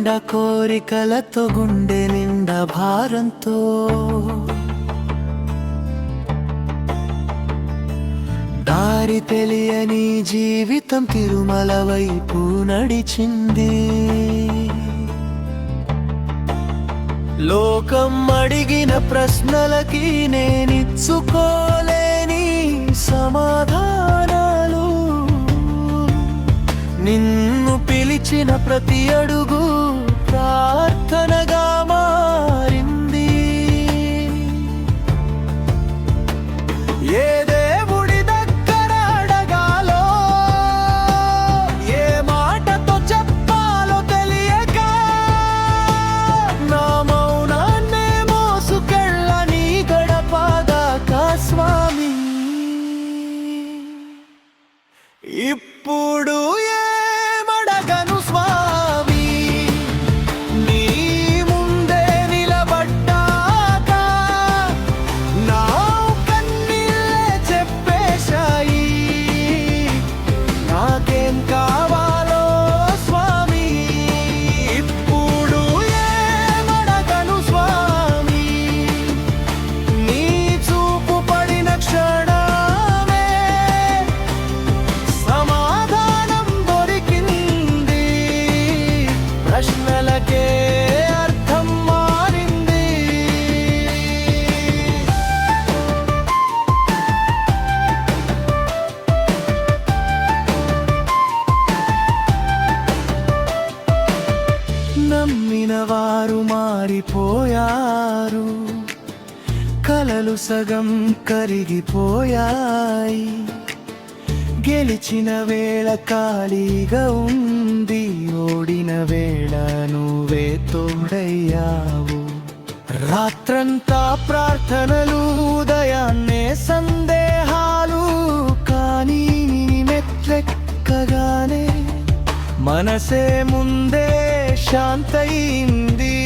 నిండా కోరికలతో గుండె నిండా భారంతో. దారి తెలియని జీవితం తిరుమల వైపు నడిచింది. లోకం అడిగిన ప్రశ్నలకి నేనిచ్చుకోలే. నిన్ను ప్రతి అడుగు ప్రార్థనగా మారింది. ఏ దేవుడి దగ్గర అడగాలో ఏ మాటతో చెప్పాలో తెలియక నా మౌనాన్నే మోసుకెళ్ళని గడపదాకా స్వామి. ఇప్పుడు కలలు సగం కరిగిపోయాయి. గెలిచిన వేళ ఖాళీగా ఉంది. ఓడిన వేళ నువ్వే తోడయ్యావు. రాత్రంతా ప్రార్థనలు ఉదయాన్నే సందేహాలు. కానీ నీ మెట్లెక్కగానే మనసే ముందే శాంతయింది.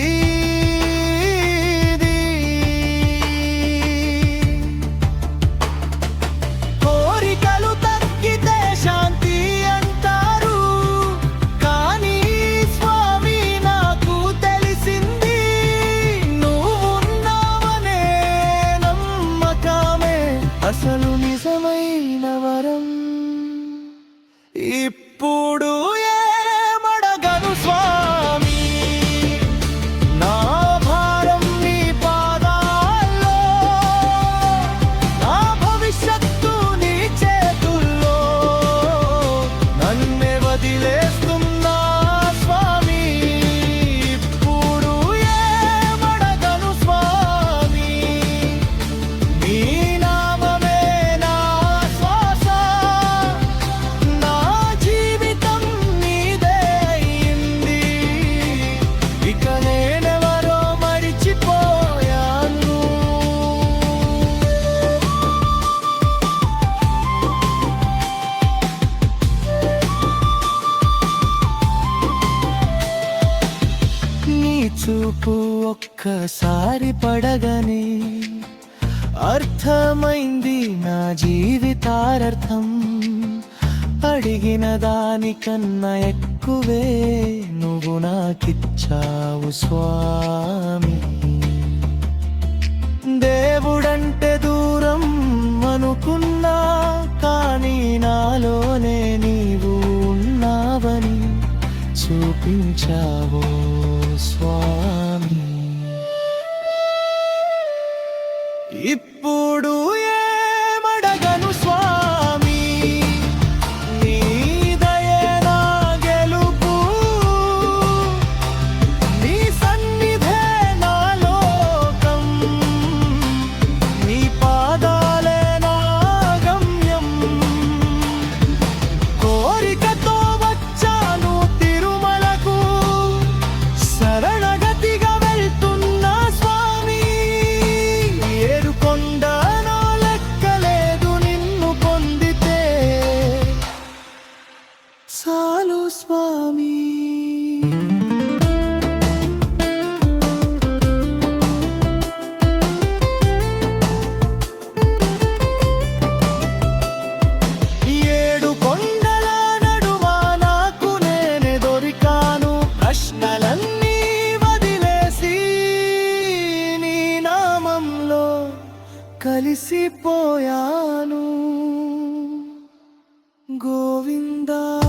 చూపు ఒక్కసారి పడగని. అర్థమైంది నా జీవితారర్థం. అడిగిన దానికన్నా ఎక్కువే నువ్వు నాకిచ్చావు స్వామి. దేవుడంటే దూరం అనుకున్నా కానీ నాలోనే నీవు ఉన్నావని చూపించావో స్వామి మర్చిపోయాను గోవిందా